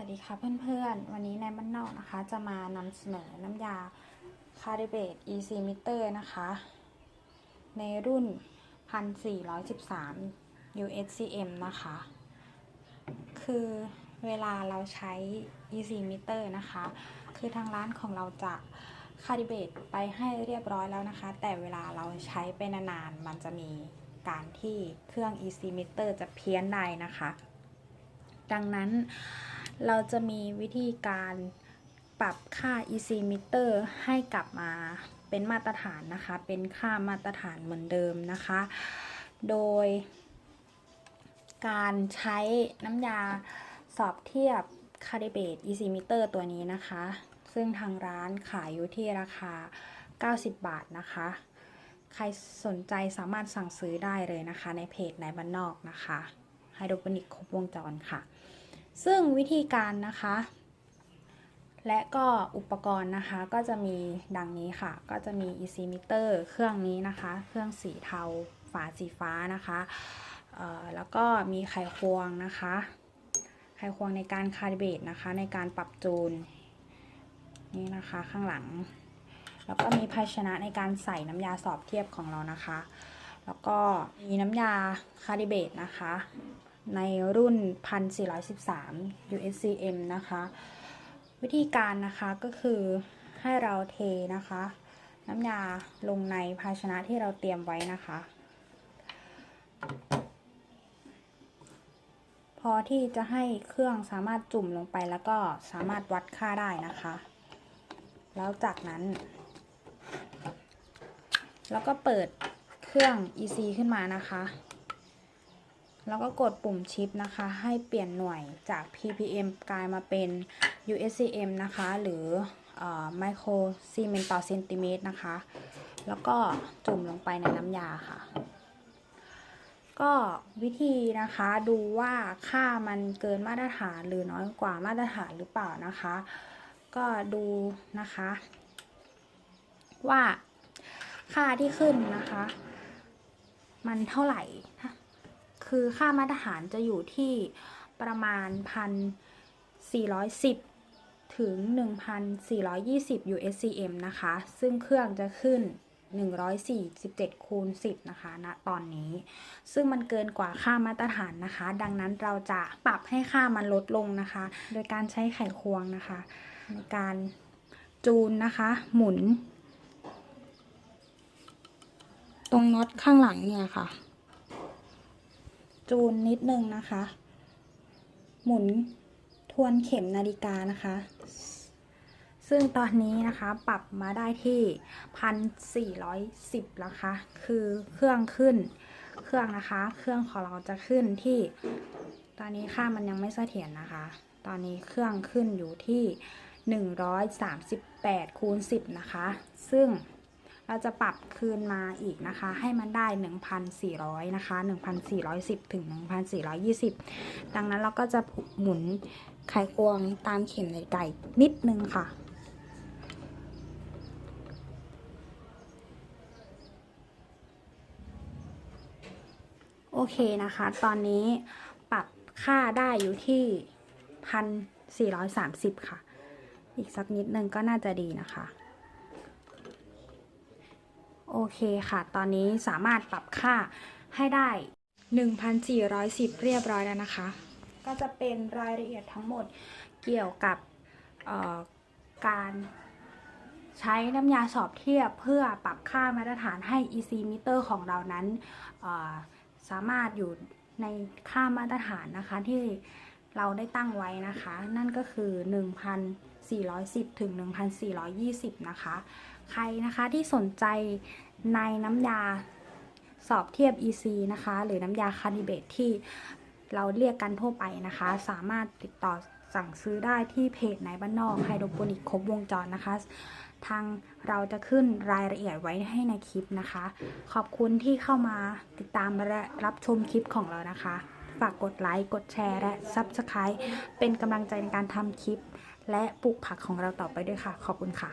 วัสดีค่ะเพื่อนๆ วันนี้ในบ้านนอกนะคะ จะมานำเสนอน้ำยาคาริเบต EC Meter นะคะ ในรุ่น 1413 USCM นะคะ คือเวลาเราใช้ EC Meter นะคะ คือทางร้านของเราจะคาลิเบตไปให้เรียบร้อยแล้วนะคะ แต่เวลาเราใช้ไปนานๆ มันจะมีการที่เครื่อง EC Meter จะเพี้ยนได้นะคะ ดังนั้น เราจะมีวิธีการปรับค่า EC meter ให้กลับมาเป็นมาตรฐานนะคะ เป็นค่ามาตรฐานเหมือนเดิมนะคะ โดย การใช้น้ำยาสอบเทียบคาริเบต EC meter ตัวนี้นะคะ ซึ่งทางร้านขายอยู่ที่ราคา 90 บาทนะคะ ใครสนใจสามารถสั่งซื้อได้เลยนะคะ ในเพจในบ้านนอกนะคะไฮโดรโปนิกครบวงจรค่ะ ซึ่งวิธีการนะคะ และก็อุปกรณ์นะคะก็จะมีดังนี้ค่ะ ก็จะมี EC meter เครื่องนี้นะคะ เครื่องสีเทาฝาสีฟ้านะคะแล้วก็มีไขควงนะคะ ไขควงในการคาลิเบตนะคะ ในการปรับจูนนี่นะคะข้างหลัง แล้วก็มีภาชนะในการใส่น้ำยาสอบเทียบของเรานะคะ แล้วก็มีน้ำยาคาลิเบตนะคะ ในรุ่น 1413 USCM นะคะ วิธีการนะคะก็คือให้เราเทนะคะ น้ำยาลงในภาชนะที่เราเตรียมไว้นะคะ พอที่จะให้เครื่องสามารถจุ่มลงไปแล้วก็สามารถวัดค่าได้นะคะ แล้วจากนั้น แล้วก็เปิดเครื่อง EC ขึ้นมานะคะ แล้วก็กดปุ่มชิปนะคะ ให้เปลี่ยนหน่วยจาก ppm กลายมาเป็น USCM นะคะ หรือไมโครซีเมนต์ต่อเซนติเมตรนะคะ แล้วก็จุ่มลงไปในน้ำยาค่ะ ก็วิธีนะคะดูว่าค่ามันเกินมาตรฐานหรือน้อยกว่ามาตรฐานหรือเปล่านะคะ ก็ดูนะคะ ว่าค่าที่ขึ้นนะคะ มันเท่าไหร่ คือค่ามาตรฐานจะอยู่ที่ประมาณ 1,410 ถึง 1,420 USCM นะคะ ซึ่งเครื่องจะขึ้น 147 คูณ 10 นะคะณตอนนี้ ซึ่งมันเกินกว่าค่ามาตรฐานนะคะ ดังนั้นเราจะปรับให้ค่ามันลดลงนะคะ โดยการใช้ไขควงนะคะ ในการจูนนะคะ หมุน ตรงน็อตข้างหลังเนี่ยค่ะ จูนนิดนึงนะคะ หมุนทวนเข็มนาฬิกานะคะ ซึ่งตอนนี้นะคะปรับมาได้ที่พันสี่ร้อยสิบแล้วคะ คือเครื่องขึ้นเครื่องนะคะ เครื่องของเราจะขึ้นที่ ตอนนี้ค่ามันยังไม่เสถียรนะคะ ตอนนี้เครื่องขึ้นอยู่ที่หนึ่งร้อยสามสิบแปดคูณสิบนะคะ ซึ่ง เราจะปรับคืนมาอีกนะคะ ให้มันได้ 1,400 นะคะ 1,410 ถึง 1,420 ดังนั้นเราก็จะหมุนไขควงตามเข็มในไก่นิดนึงค่ะโอเคนะคะ ตอนนี้ปรับค่าได้อยู่ที่1,430ค่ะ อีกสักนิดนึงก็น่าจะดีนะคะ โอเคค่ะ ตอนนี้สามารถปรับค่าให้ได้ 1,410 เรียบร้อยแล้วนะคะ ก็จะเป็นรายละเอียดทั้งหมดเกี่ยวกับการใช้น้ำยาสอบเทียบเพื่อปรับค่ามาตรฐานให้ EC meter ของเรานั้นสามารถอยู่ในค่ามาตรฐานนะคะที่เราได้ตั้งไว้นะคะ นั่นก็คือ 1,410 ถึง 1,420 นะคะ ใครนะคะที่สนใจในน้ำยาสอบเทียบ EC นะคะ หรือน้ำยาคาลิเบตที่เราเรียกกันทั่วไปนะคะ สามารถติดต่อสั่งซื้อได้ที่เพจในบ้านนอกไฮโดรโปนิกครบวงจรนะคะ ทางเราจะขึ้นรายละเอียดไว้ให้ในคลิปนะคะ ขอบคุณที่เข้ามาติดตามและรับชมคลิปของเรานะคะ ฝากกดไลค์กดแชร์และ Subscribe เป็นกำลังใจในการทำคลิป และปลูกผักของเราต่อไปด้วยค่ะ ขอบคุณค่ะ